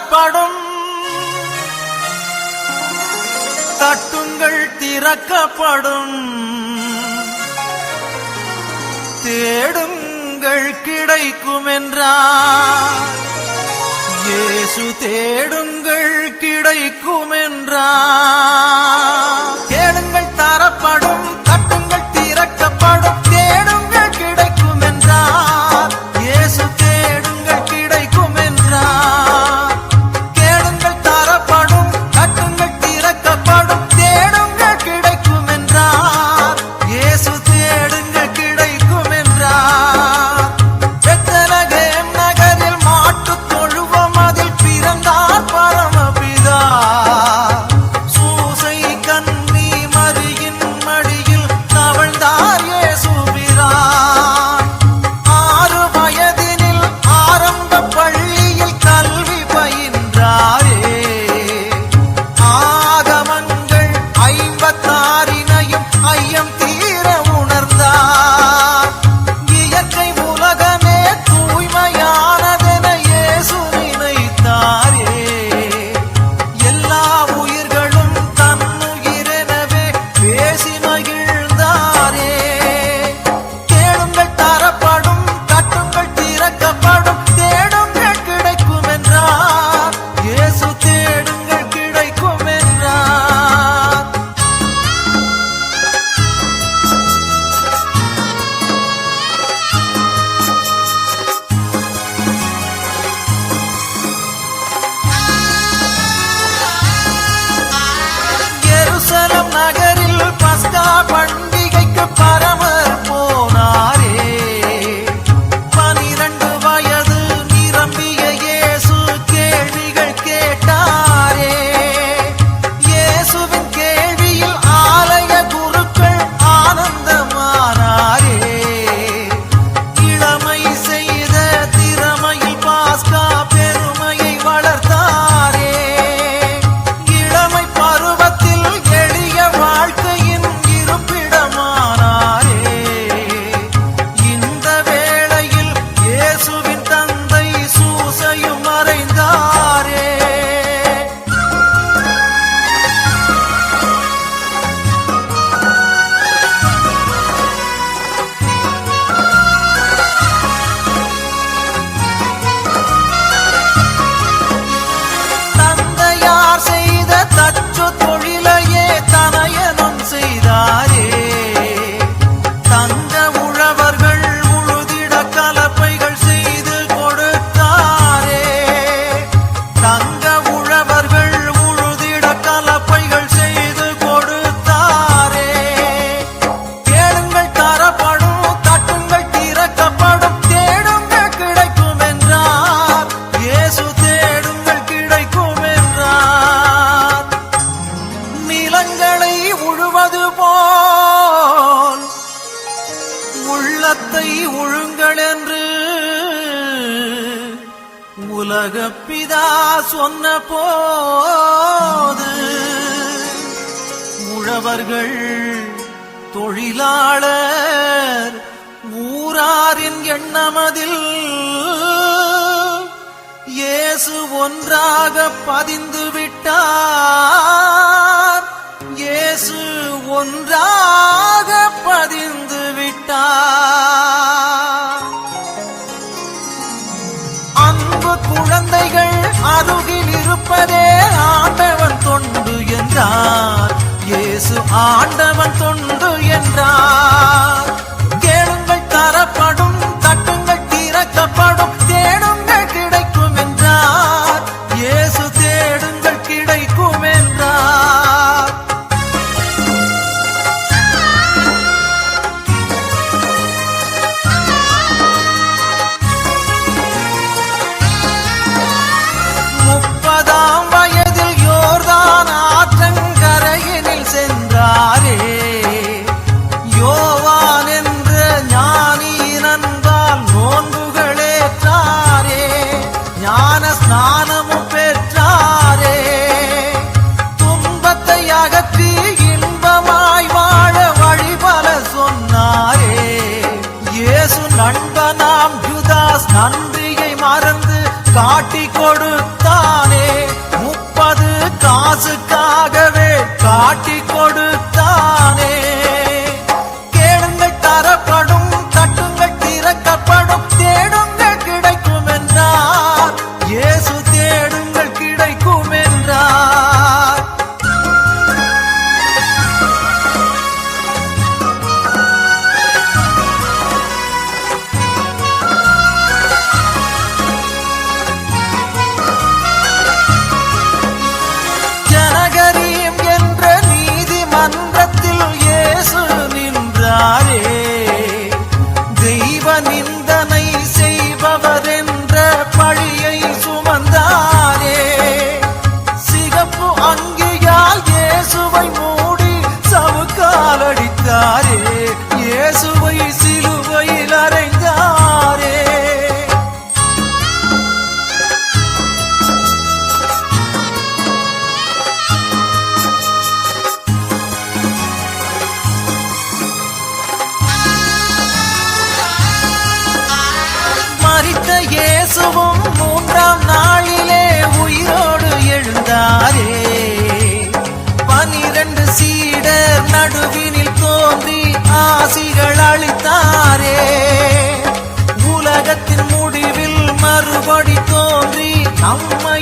திறக்கப்படும் தட்டுங்கள் திறக்கப்படும். தேடுங்கள் கிடைக்கும் என்றார் இயேசு தேடுங்கள் கிடைக்கும் என்றார் தேடுங்கள் தரப்படும் உலகப்பிதா சொன்ன போது உழவர்கள் தொழிலாளர் ஊராரின் எண்ணமதில் இயேசு ஒன்றாக பதிந்து விட்டார். இயேசு ஒன்றாக பதிந்து விட்டார். ஆண்டவன் தொண்டு என்றார். இயேசு ஆண்டவன் தொண்டு இயேசுவை சிலுவையில் அறைந்த ஆசிகள் அளித்தாரே உலகத்தின் முடிவில் மறுபடி தோன்றி நம்மை